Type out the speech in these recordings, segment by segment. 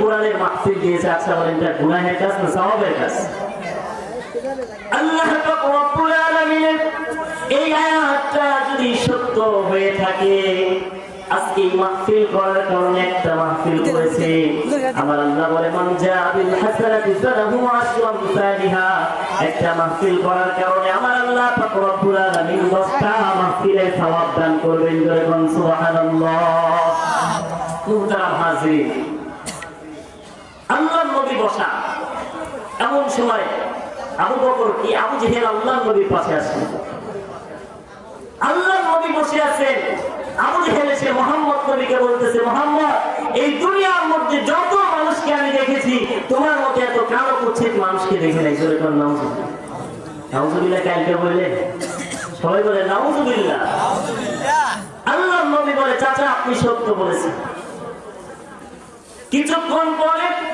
কোরআনের মাহফিল দিয়েছে আচ্ছা বলেন এটা গুনাহের কাজ না সওয়াবের কাজ? আল্লাহ পাক রব্বুল আলামিনের এই আয়াতটা যদি সত্য হয়ে থাকে, আজকে মাহফিল করার কারণে একটা মাহফিল করেছে। আমার আল্লাহ বলে, মান জা বিল হাসানাতি ফালাহু আশরু আমসালিহা একটা মাহফিল করার কারণে আমার আল্লাহ পাক রব্বুল আলামিন 10টা মাহফিলের সওয়াব দান করবেন। জোরে কোন সুবহানাল্লাহ। মুহতারাম হাজির আল্লাহর নবী বসা। এমন সময় আবু বকর কি? আবু জেহেল আল্লাহর নবীর পাশে আসেন আল্লাহ নবী বসে আছেন। আবু জেহেল এসে মোহাম্মদ নবীকে বলতেছে মোহাম্মদ এই দুনিয়ার মধ্যে যত মানুষকে আমি দেখেছি তোমার মতো এত কালো কুচ্ছিত মানুষকে দেখে নাই। জোরে কর নাউজুবিল্লাহ। নাউজুবিল্লাহ কালকে বললেন। সবাই বলে নাউজুবিল্লাহ। আল্লাহ নবী বলে চাচা আপনি সত্য বলেছেন। কিছুক্ষণ পরে আল্লাহ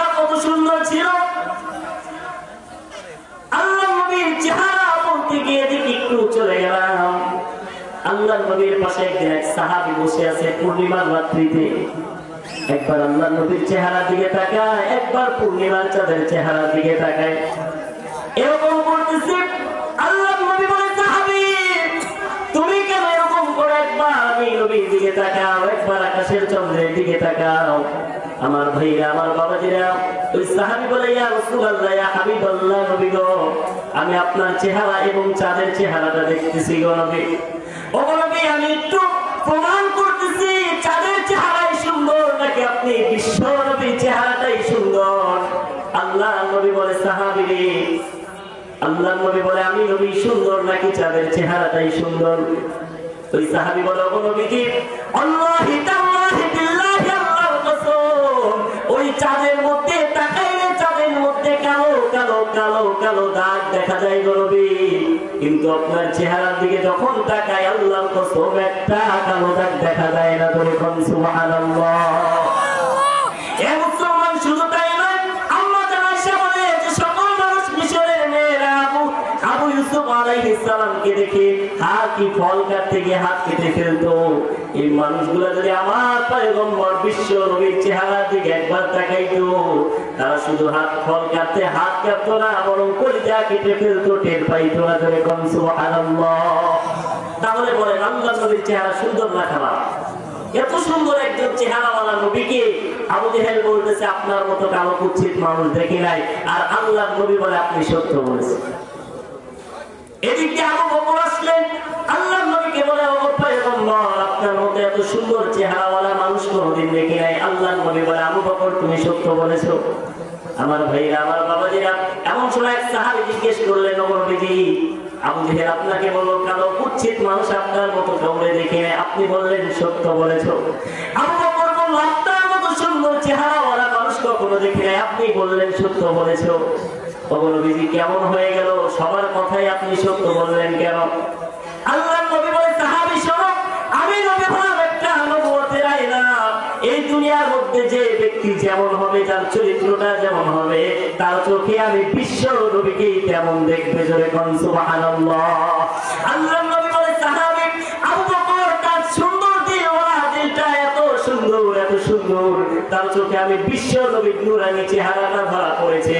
এরকম করতেছে তুমি কেন এরকম করে একবার আমি নবীর দিকে তাকাও, একবার আকাশের চন্দ্রের দিকে তাকাও? আমার ভাইরা, আমার বাবাজিরা, ওই সাহাবী বলে, ইয়া রাসূলুল্লাহ, ইয়া নবী গো, আমি আপনার চেহারা এবং চাঁদের চেহারাটা দেখতেছি গো নবী ও নবী আমি একটু প্রমাণ করতেছি, চাঁদের চেহারাই সুন্দর নাকি আপনি বিশ্ব নবীর চেহারাটাই সুন্দর? আল্লাহ নবী বলে, সাহাবি আল্লাহ নবী বলে, আমি নবী সুন্দর নাকি চাঁদের চেহারাটাই সুন্দর? ওই সাহাবী বলে, ও নবী কি, আল্লাহি চাঁদের মধ্যে তাকাইলে চাঁদের মধ্যে কালো কালো কালো কালো দাগ দেখা যায় গরবি কিন্তু আপনার চেহারার দিকে যখন তাকাই আল্লাহর কসম একটা কালো দাগ দেখা যায় না তো কোন সুবহানাল্লাহ। এ মুসলমান শুধু ইউসুফ দেখে কি ফল গিয়ে হাত কেটে ফেলতো? এই যদি আমার বিশ্ব চেহারার দিকে একবার তারা শুধু হাত ফল কাটতে হাত কাটতো না, বরং কেটে ফেলতো, টের পাইতো না ধরে কম তাহলে নবীর চেহারা সুন্দর না এত সুন্দর একজন নবীকে আবু জেহেল বলতেছে, আপনার মতো কালো কুচ্ছিত মানুষ দেখি নাই। আর আল্লাহ নবী বলে, আপনি সত্য বলেছেন। এদিকে আবু বকর আসলেন। আল্লাহ নবীকে বলে, ও পয়গম্বর, আপনার মতো এত সুন্দর চেহারাওয়ালা মানুষ কোনোদিন দেখি নাই। আল্লাহ নবী বলে, আবু বকর, তুমি সত্য বলেছ। আমার ভাইরা, আমার বাবাজিরা। এমন সময় এক সাহাবী জিজ্ঞেস করলেন নবীজি আবু জেহেল আপনাকে বলল কালো কুচ্ছিত মানুষ আপনার মতো কাউরে দেখে নাই। আপনি বললেন, সত্য বলেছ। আবু বকর বলল, আপনার মতো সুন্দর চেহারাওয়ালা মানুষ কখনো দেখি নাই। আপনি বললেন, সত্য বলেছ। কেমন হয়ে গেল? সবার কথাই আপনি সত্য বললেন কেন? আল্লাহ নবী বলে আমি তার চোখে আমি বিশ্ব নবী সুন্দর এত সুন্দর এত সুন্দর। তার চোখে আমি বিশ্ব নবীর নুরানি চেহারাটা ধরা পড়েছে।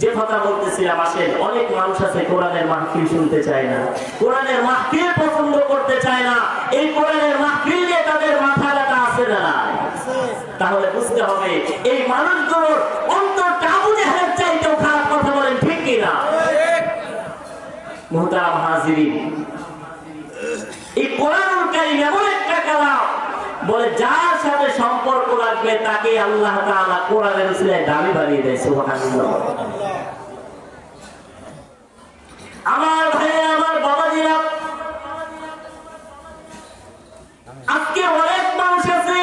যে কথা বলতেছিলাম, আসেন, অনেক মানুষ আছে কোরআনের মাহফিল শুনতে চায় না। কোরআনের মাহফিল পছন্দ করতে চায় না। এই কোরআনের মাহফিল নিয়ে তাদের মাথা ব্যথা আছে না তাহলে বুঝতে হবে, এই মানুষগুলোর অন্তরটা আবু জাহেলের চাইতেও খারাপ কথা বলেন, ঠিক কিনা মোহতারাম হাজিরিন, এই কোরআন কারিম এমন একটা কালাম, বলে, যার সাথে রাখবে তাকে আল্লাহ তাআলা কোরআনের উসিলায় দামি বানিয়ে দেয়, সুবহানাল্লাহ আমার ভাই আমার বাবাজিরা, আজকে অনেক মানুষ আছে,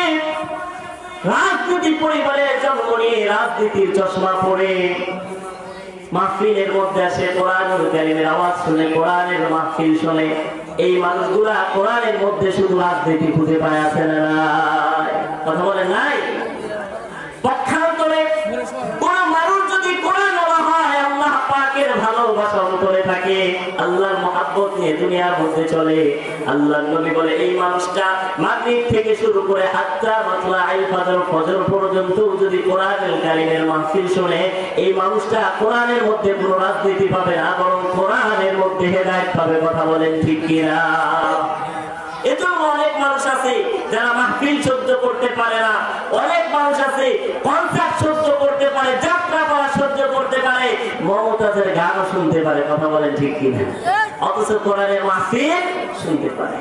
রাজনীতি পরিবারে জন্ম নিয়ে রাজনীতির চশমা পরে মাহফিলের মধ্যে আসে, কোরআনুল কারিমের আওয়াজ শুনে, কোরআনের মাহফিল শুনে এই মানুষগুলা কোরআনের মধ্যে শুধু রাজনীতি খুঁজে পায়, আছে না? কথা নাই? পক্ষান্তরে কোন মানুষ যদি কোরআন হয়, আল্লাহ পাকের ভালোবাসা অন্তরে থাকে, আল্লাহর মহাব্বত নিয়ে দুনিয়ার মধ্যে চলে। আল্লাহর নবী বলে, এই মানুষটা মাগরিব থেকে শুরু করে মাতলা ফাজর, ফজর পর্যন্ত যদি কোরআনের মাহফিল শুনে, এই মানুষটা কোরআনের মধ্যে কোনো রাজনীতি পাবে না, বরং কোরআনের মধ্যে হেদায়েত পাবে। কথা বলেন ঠিক কিনা? এজন্য অনেক মানুষ আছে যারা মাহফিল সহ্য করতে পারে না। অনেক মানুষ আছে কনসার্ট সহ্য করতে পারে, যাত্রা করা সহ্য করতে পারে। মমতাজের গানও শুনতে পারে, কথা বলেন ঠিক কিনা? অথচ কোরআনের মাহফিল শুনতে পারে।